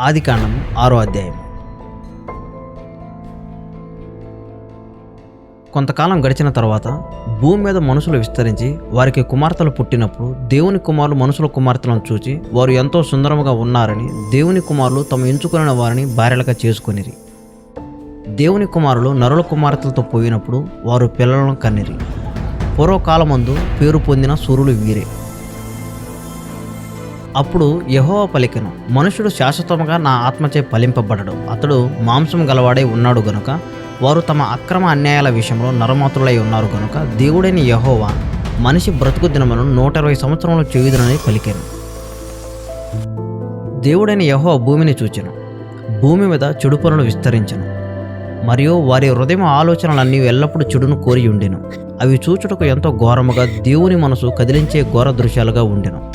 ఆదికాండం ఆరో అధ్యాయం. కొంతకాలం గడిచిన తర్వాత భూమి మీద మనుషులు విస్తరించి వారికి కుమార్తెలు పుట్టినప్పుడు దేవుని కుమారులు మనుషుల కుమార్తెలను చూచి వారు ఎంతో సుందరముగా ఉన్నారని దేవుని కుమారులు తమ ఎంచుకున్న వారిని భార్యలుగా చేసుకొనిరి. దేవుని కుమారులు నరుల కుమార్తెలతో పోయినప్పుడు వారు పిల్లలను కన్నిరి. పూర్వకాలమందు పేరు పొందిన సూర్యులు వీరే. అప్పుడు యహోవ పలికెను మనుషుడు శాశ్వతముగా నా ఆత్మచే ఫలింపబడడు. అతడు మాంసం గలవాడై ఉన్నాడు గనుక వారు తమ అక్రమ అన్యాయాల విషయంలో నరమాతులై ఉన్నారు గనుక దేవుడైన యహోవా మనిషి బ్రతుకు దినమును నూట ఇరవై సంవత్సరంలో చేయుదునని పలికాను. దేవుడైన యహో భూమిని చూచెను భూమి మీద చెడు పనులు విస్తరించను. మరియు వారి హృదయం ఆలోచనలన్నీ ఎల్లప్పుడూ చెడును కోరి ఉండెను. అవి చూచుటకు ఎంతో ఘోరముగా దేవుని మనసు కదిలించే ఘోర దృశ్యాలుగా ఉండెను.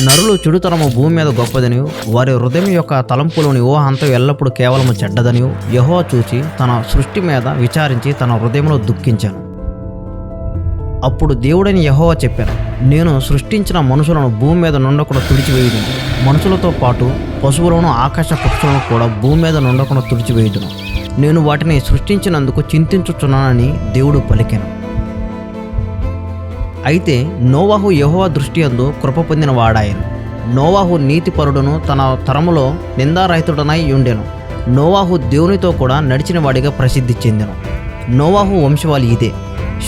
నరులు చెడుతనము భూమి మీద గొప్పదనియు వారి హృదయం యొక్క తలంపులోని ఊహ అంతా ఎల్లప్పుడూ కేవలం చెడ్డదనియు. యహో చూచి తన సృష్టి మీద విచారించి తన హృదయంలో దుఃఖించాను. అప్పుడు దేవుడని యహోవా చెప్పాను నేను సృష్టించిన మనుషులను భూమి మీద నుండకుండా తుడిచివేయుదును. మనుషులతో పాటు పశువులను ఆకాశ పక్షులను కూడా భూమి మీద నుండకుండా తుడిచివేయుదును. నేను వాటిని సృష్టించినందుకు చింతించుచున్నానని దేవుడు పలికాను. అయితే నోవాహు యహోవా దృష్టి అందు కృప పొందిన వాడాయను. నోవాహు నీతిపరుడును తన తరములో నిందారహితుడనై ఉండెను నోవాహు దేవునితో కూడా నడిచిన వాడిగా ప్రసిద్ధి చెందెను. నోవాహు వంశవాళి ఇదే.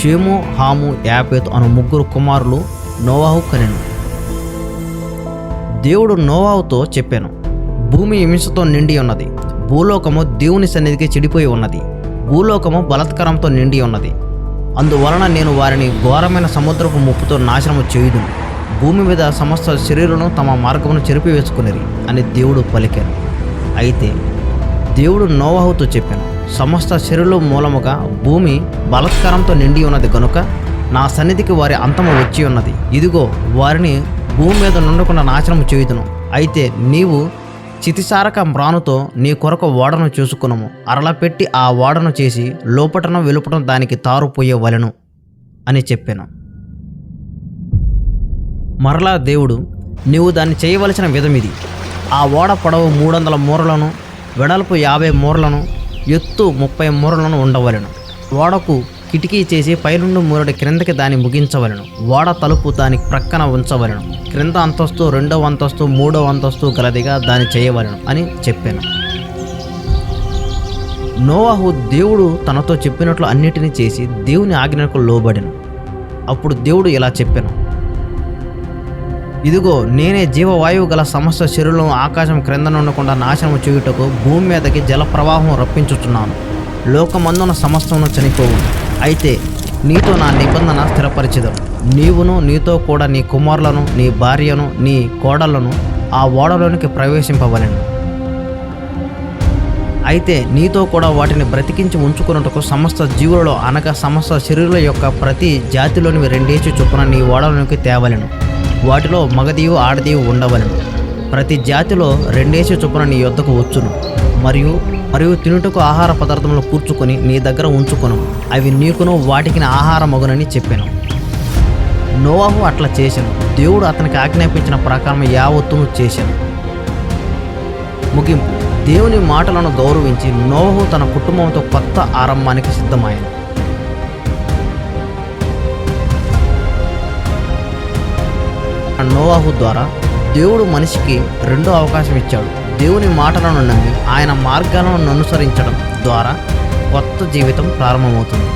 షేము హాము యాపేత్ అను ముగ్గురు కుమారులు నోవాహు కనెను. దేవుడు నోవాహుతో చెప్పాను భూమి హింసతో నిండి ఉన్నది. భూలోకము దేవుని సన్నిధికి చెడిపోయి ఉన్నది. భూలోకము బలత్కరంతో నిండి ఉన్నది. అందువలన నేను వారిని ఘోరమైన సముద్రపు ముప్పుతో నాశనము చేయుదును. భూమి మీద సమస్త శరీరులను తమ మార్గమును చెరిపివేసుకునేది అని దేవుడు పలికాను. అయితే దేవుడు నోవాహుతో చెప్పాను సమస్త శరీరం మూలముగా భూమి బలత్కారంతో నిండి ఉన్నది కనుక నా సన్నిధికి వారి అంతము వచ్చి ఉన్నది. ఇదిగో వారిని భూమి మీద నుండకుండా నాశనము చేయుదును. అయితే నీవు చితిసారక మ్రానుతో నీ కొరకు ఓడను చూసుకునము. అరల పెట్టి ఆ ఓడను చేసి లోపటను వెలుపటం దానికి తారుపోయే వలెను అని చెప్పాను. మరలా దేవుడు నీవు దాన్ని చేయవలసిన విధమిది. ఆ ఓడ పొడవు మూడు వందల మూరలను వెడల్పు యాభై మూరలను ఎత్తు ముప్పై మూరలను ఉండవలెను. ఓడకు కిటికీ చేసి పైనుండి మూరడి క్రిందకి దాన్ని ముగించవలెను. ఓడ తలుపు దాని ప్రక్కన ఉంచవలెను. క్రింద అంతస్తు రెండవ అంతస్తు మూడవ అంతస్తు గలదిగా దాన్ని చేయవలెను అని చెప్పాను. నోవాహు దేవుడు తనతో చెప్పినట్లు అన్నిటినీ చేసి దేవుని ఆజ్ఞకు లోబడెను. అప్పుడు దేవుడు ఇలా చెప్పాను. ఇదిగో నేనే జీవవాయువు గల సమస్త శరీరం ఆకాశం క్రింద నుండకుండా నాశనం చేయుటకు భూమి మీదకి జల ప్రవాహం రప్పించుచున్నాను. లోకమందున సమస్తమును చనిపోవు అయితే నీతో నా నిబంధన స్థిరపరిచదు నీవును నీతో కూడా నీ కుమారులను నీ భార్యను నీ కోడలను ఆ ఓడలోనికి ప్రవేశింపవలెను. అయితే నీతో కూడా వాటిని బ్రతికించి ఉంచుకున్నట్టుకు సమస్త జీవులలో అనగా సమస్త శరీరుల యొక్క ప్రతి జాతిలోని రెండేసి చొప్పున నీ ఓడలోనికి తేవలెను. వాటిలో మగదీవు ఆడదీవు ఉండవలెను. ప్రతి జాతిలో రెండేసి చొప్పున నీ యొద్దకు వచ్చును. మరియు మరియు తినుటకు ఆహార పదార్థములు కూర్చుకొని నీ దగ్గర ఉంచుకొను. అవి నీకును వాటికి ఆహార మగునని చెప్పాను. నోవాహు అట్లా చేశాను దేవుడు అతనికి ఆజ్ఞాపించిన ప్రకారం యావత్తును చేశాను ముగింపు. దేవుని మాటలను గౌరవించి నోవహు తన కుటుంబంతో కొత్త ఆరంభానికి సిద్ధమైంది నోవాహు ద్వారా దేవుడు మనిషికి రెండో అవకాశం ఇచ్చాడు. దేవుని మాటలను నమ్మి ఆయన మార్గాలను అనుసరించడం ద్వారా కొత్త జీవితం ప్రారంభమవుతుంది.